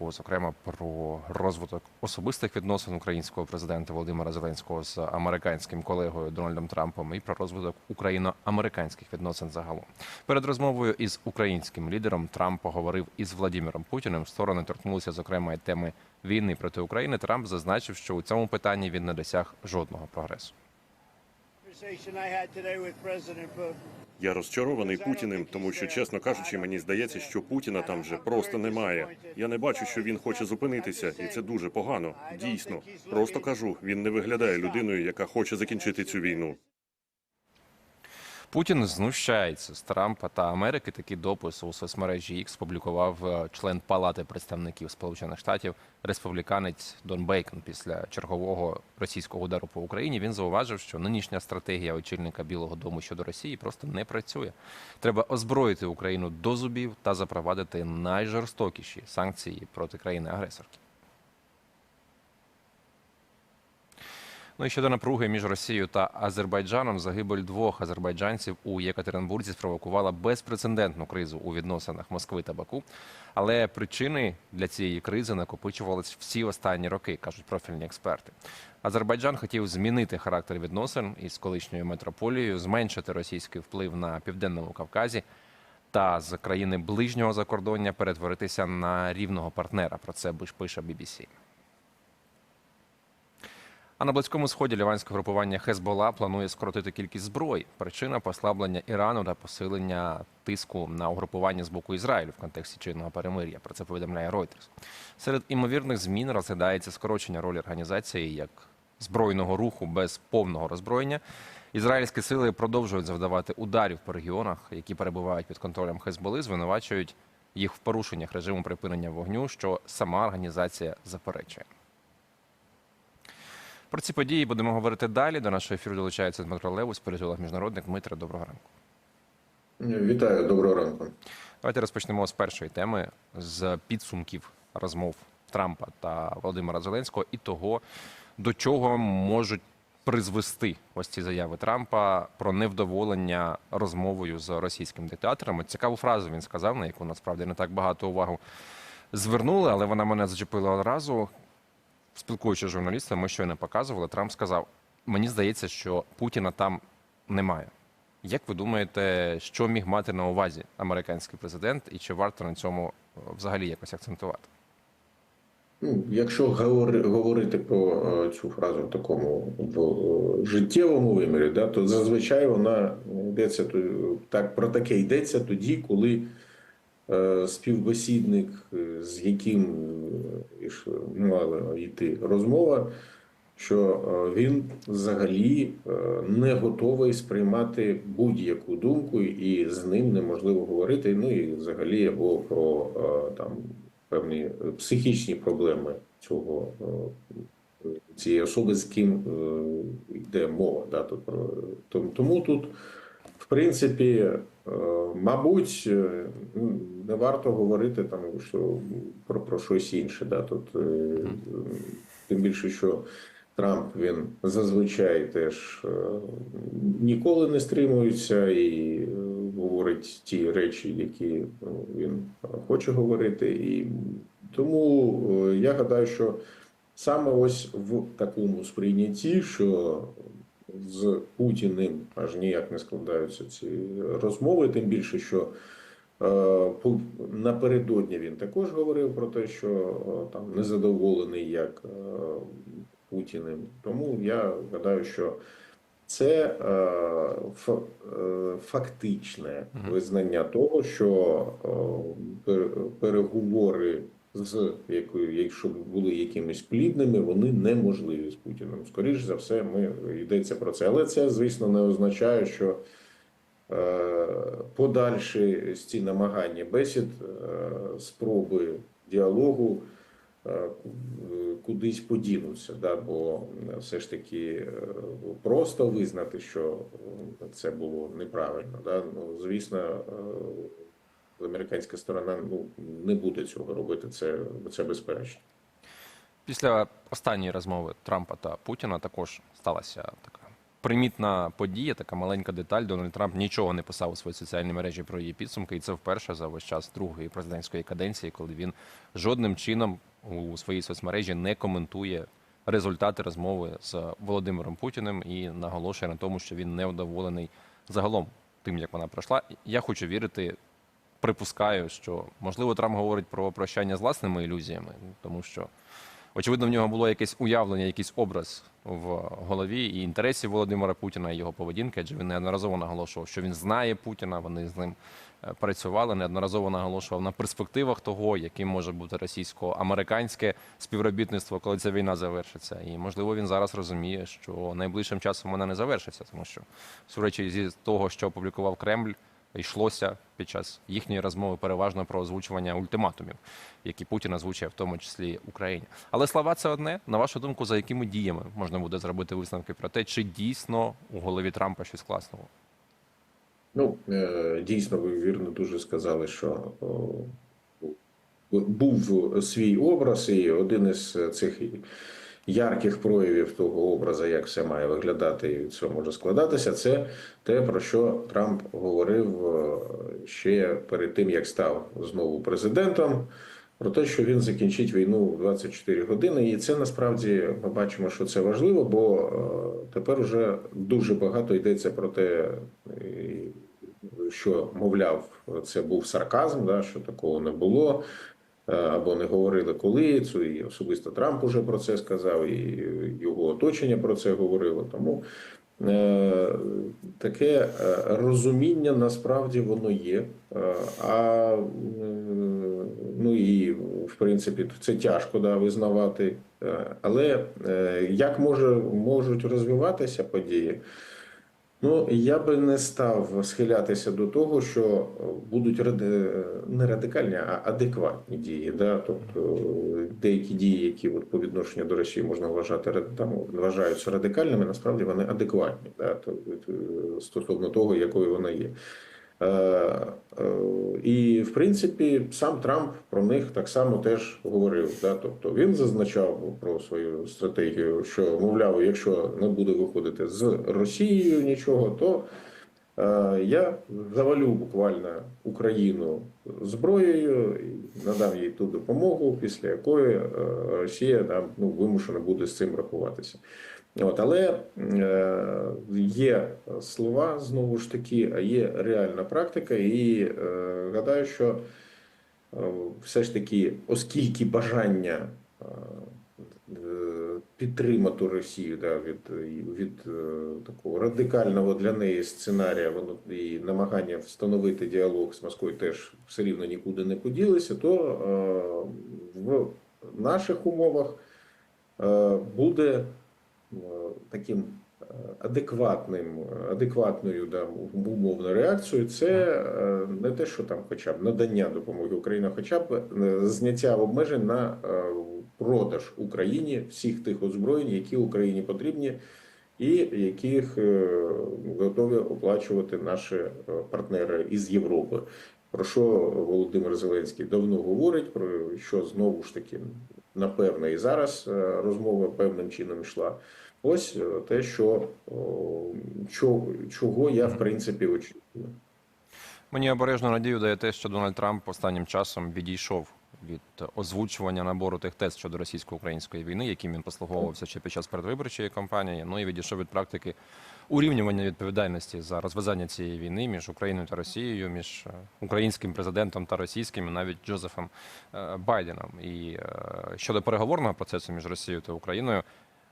зокрема про розвиток особистих відносин українського президента Володимира Зеленського з американським колегою Дональдом Трампом і про розвиток україно-американських відносин загалом. Перед розмовою із українським лідером Трамп поговорив із Владимиром Путіним. Сторони торкнулися зокрема і теми війни проти України. Трамп зазначив, що у цьому питанні він не досяг жодного прогресу. Я розчарований Путіним, тому що, чесно кажучи, мені здається, що Путіна там вже просто немає. Я не бачу, що він хоче зупинитися, і це дуже погано. Дійсно, просто кажу, він не виглядає людиною, яка хоче закінчити цю війну. Путін знущається з Трампа та Америки. Такий допис у соцмережі X публікував е, член Палати представників Сполучених Штатів республіканець Дон Бейкон після чергового російського удару по Україні. Він зауважив, що нинішня стратегія очільника Білого Дому щодо Росії просто не працює. Треба озброїти Україну до зубів та запровадити найжорстокіші санкції проти країни-агресорки. Ну і щодо напруги між Росією та Азербайджаном, загибель двох азербайджанців у Єкатеринбурзі спровокувала безпрецедентну кризу у відносинах Москви та Баку. Але причини для цієї кризи накопичувались всі останні роки, кажуть профільні експерти. Азербайджан хотів змінити характер відносин із колишньою метрополією, зменшити російський вплив на південному Кавказі та з країни ближнього закордоння перетворитися на рівного партнера. Про це пише BBC. А на близькому сході ліванське групування Хезбола планує скоротити кількість зброї. Причина послаблення Ірану та посилення тиску на угрупування з боку Ізраїлю в контексті чинного перемир'я. Про це повідомляє Reuters. Серед імовірних змін розглядається скорочення ролі організації як збройного руху без повного роззброєння. Ізраїльські сили продовжують завдавати ударів по регіонах, які перебувають під контролем Хезболи, звинувачують їх в порушеннях режиму припинення вогню, що сама організація заперечує. Про ці події будемо говорити далі. До нашого ефіру долучається Дмитро Левус, політолог міжнародник. Дмитро, доброго ранку. Вітаю, доброго ранку. Давайте розпочнемо з першої теми з підсумків розмов Трампа та Володимира Зеленського і того, до чого можуть призвести ось ці заяви Трампа про невдоволення розмовою з російським диктатором. Цікаву фразу він сказав, на яку насправді не так багато увагу звернули, але вона мене зачепила одразу. Спілкуючись з журналістами, ми щойно показували. Трамп сказав: мені здається, що Путіна там немає. Як ви думаєте, що міг мати на увазі американський президент, і чи варто на цьому е, взагалі якось акцентувати? Ну, якщо говорити про е, цю фразу в такому в е, життєвому вимірі, да, то зазвичай вона йдеться так про таке йдеться тоді, коли співбесідник, е, з яким е, мала йти розмова, що е, він взагалі е, не готовий сприймати будь-яку думку, і з ним неможливо говорити. Ну і взагалі або про е, там певні психічні проблеми цього е, цієї особи, з ким е, йде мова. Да, тому, тут, в принципі, е, мабуть, е, ну, не варто говорити там що про, про щось інше. Да, тут е, тим більше, що Трамп він зазвичай теж е, ніколи не стримується і е, говорить ті речі, які він хоче говорити. І тому е, я гадаю, що саме ось в такому сприйнятті, що з Путіним аж ніяк не складаються ці розмови, тим більше, що е, напередодні він також говорив про те, що е, там незадоволений як е, Путіним. Тому я гадаю, що це фа- фактичне визнання того, що пер- переговори з якою, якщо були якимись плідними, вони неможливі з Путіним. Скоріше за все, ми йдеться про це. Але це, звісно, не означає, що е, подальші ці намагання бесід, е, спроби діалогу е, кудись подінуться. Да? Бо все ж таки е, просто визнати, що це було неправильно. Да? Ну, звісно, е, американська сторона ну, не буде цього робити, це, це безперечно. Після останньої розмови Трампа та Путіна також сталася така примітна подія, така маленька деталь. Дональд Трамп нічого не писав у своїй соціальній мережі про її підсумки, і це вперше за весь час другої президентської каденції, коли він жодним чином у своїй соцмережі не коментує результати розмови з Володимиром Путіним і наголошує на тому, що він невдоволений загалом тим, як вона пройшла. Я хочу вірити. Припускаю, що можливо Трамп говорить про прощання з власними ілюзіями, тому що очевидно в нього було якесь уявлення, якийсь образ в голові і інтересів Володимира Путіна і його поведінки, адже він неодноразово наголошував, що він знає Путіна. Вони з ним е, працювали, неодноразово наголошував на перспективах того, яким може бути російсько-американське співробітництво, коли ця війна завершиться. І можливо він зараз розуміє, що найближчим часом вона не завершиться, тому що судячи зі того, що опублікував Кремль. Йшлося під час їхньої розмови переважно про озвучування ультиматумів, які Путін озвучує в тому числі Україні. Але слова це одне. На вашу думку, за якими діями можна буде зробити висновки про те, чи дійсно у голові Трампа щось класного? Ну, е, дійсно, ви вірно дуже сказали, що був свій образ, і один із цих ярких проявів того образу, як все має виглядати і цього може складатися, це те, про що Трамп говорив е, ще перед тим, як став знову президентом. Про те, що він закінчить війну в 24 години, і це насправді ми бачимо, що це важливо, бо е, тепер уже дуже багато йдеться про те, що мовляв, це був сарказм, да, що такого не було, або не говорили коли. Це і особисто Трамп уже про це сказав, і його оточення про це говорило. Тому е, таке е, розуміння насправді воно є. Е, А ну і в принципі це тяжко да, визнавати. Е, Але е, як може можуть розвиватися події? Ну, я би не став схилятися до того, що будуть ради- не радикальні, а адекватні дії. Да? Тобто деякі дії, які от по відношенню до Росії можна вважати там, вважаються радикальними, насправді вони адекватні да? Тобто, е, стосовно того, якою вона є. Е, е, І, в принципі, сам Трамп про них так само теж говорив. Да? Тобто він зазначав про свою стратегію, що, мовляв, якщо не буде виходити з Росією нічого, то е, я завалю буквально Україну зброєю і надам їй ту допомогу, після якої Росія там, ну, вимушена буде з цим рахуватися. От, але е, є слова знову ж таки, а є реальна практика, і е, гадаю, що е, все ж таки, оскільки бажання підтримати Росію да, від, від такого радикального для неї сценарія, воно і намагання встановити діалог з Москвою теж все рівно нікуди не поділися, то в наших умовах буде таким е, адекватним, адекватною да, умовною реакцією, це е, не те, що там, хоча б надання допомоги Україні, хоча б е, зняття обмежень на е, продаж Україні всіх тих озброєнь, які Україні потрібні, і яких е, готові оплачувати наші е, партнери із Європи. Про що Володимир Зеленський давно говорить, про що знову ж таки напевно і зараз е, розмова певним чином йшла. Ось е, те, що чого я в принципі очікую. Мені обережно надію дає те, що Дональд Трамп останнім часом відійшов від озвучування набору тих тез щодо російсько-української війни, яким він послуговувався ще під час передвиборчої кампанії. Ну і відійшов від практики урівнювання відповідальності за розв'язання цієї війни між Україною та Росією, між е, українським президентом та російським, і навіть Джозефом е, Байденом. І е, щодо переговорного процесу між Росією та Україною.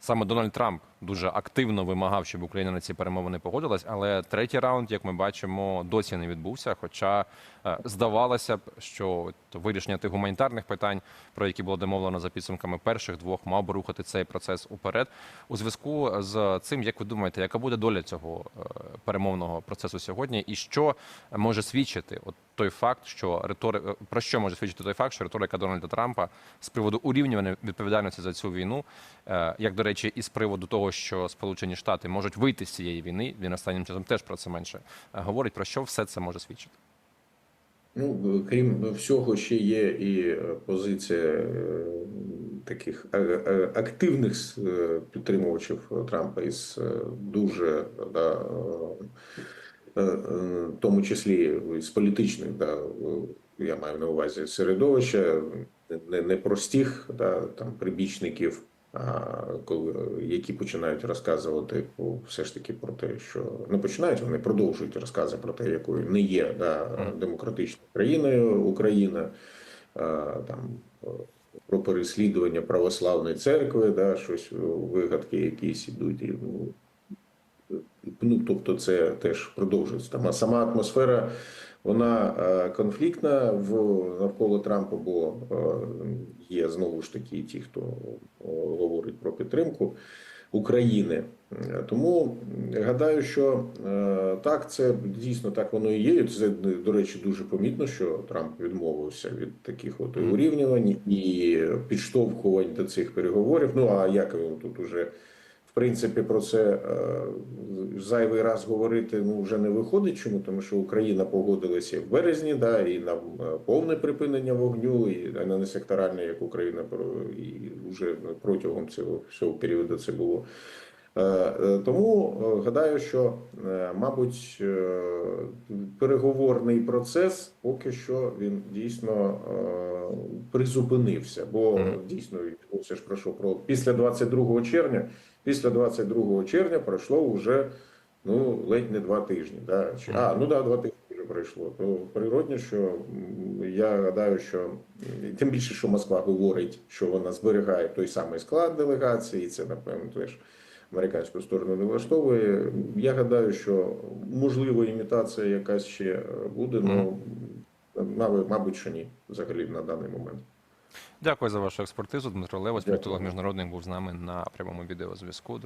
Саме Дональд Трамп дуже активно вимагав, щоб Україна на ці перемовини погодилась, але третій раунд, як ми бачимо, досі не відбувся. Хоча е, здавалося б, що вирішення тих гуманітарних питань, про які було домовлено за підсумками перших двох, мав би рухати цей процес уперед. У зв'язку з цим, як ви думаєте, яка буде доля цього е, перемовного процесу сьогодні, і що може свідчити от той факт, що ritори... е, про що може свідчити той факт, що риторика Дональда Трампа з приводу урівнювання відповідальності за цю війну, як до речі, і з приводу того, що Сполучені Штати можуть вийти з цієї війни, він останнім часом теж про це менше е, говорить. Про що все це може свідчити? Ну, крім всього, ще є і позиція е, таких е, е, активних е, підтримувачів Трампа із е, дуже да, е, е, в тому числі з політичних, да, е, я маю на увазі середовища, не, да, там, прибічників, які починають розказувати все ж таки про те, що не починають, вони продовжують розкази про те, якою не є да, демократичною країною Україна, там е, про переслідування православної церкви, да, щось вигадки якісь ідуть. І, ну, Ну, тобто, це теж продовжується. Там а сама атмосфера вона е, конфліктна в навколо Трампа, бо е, є знову ж таки ті, хто е, говорить про підтримку України. Тому гадаю, що так, це дійсно так воно і є. Це до речі дуже помітно, що Трамп відмовився від таких от урівнювань і підштовхувань до цих переговорів. Ну а як він тут уже в принципі, про це е, зайвий раз говорити ну вже не виходить. Чому тому, що Україна погодилася в березні, да і на е, повне припинення вогню, і на несекторальне, як Україна і вже протягом цього всього періоду це було. Е, Тому гадаю, що, мабуть, переговорний процес поки що він дійсно призупинився, бо дійсно йшлося ж про що про після 22 червня. Після 22 червня пройшло вже ну ледь не два тижні. Да? А, ну да, два тижні вже пройшло. То природно, що я гадаю, що тим більше, що Москва говорить, що вона зберігає той самий склад делегації, і це напевно теж американську сторону не влаштовує. Я гадаю, що можливо імітація якась ще буде, мабуть, мабуть, що ні, взагалі на даний момент. Дякую за вашу експертизу. Дмитро Дякую. політолог міжнародний, був з нами на прямому відеозв'язку.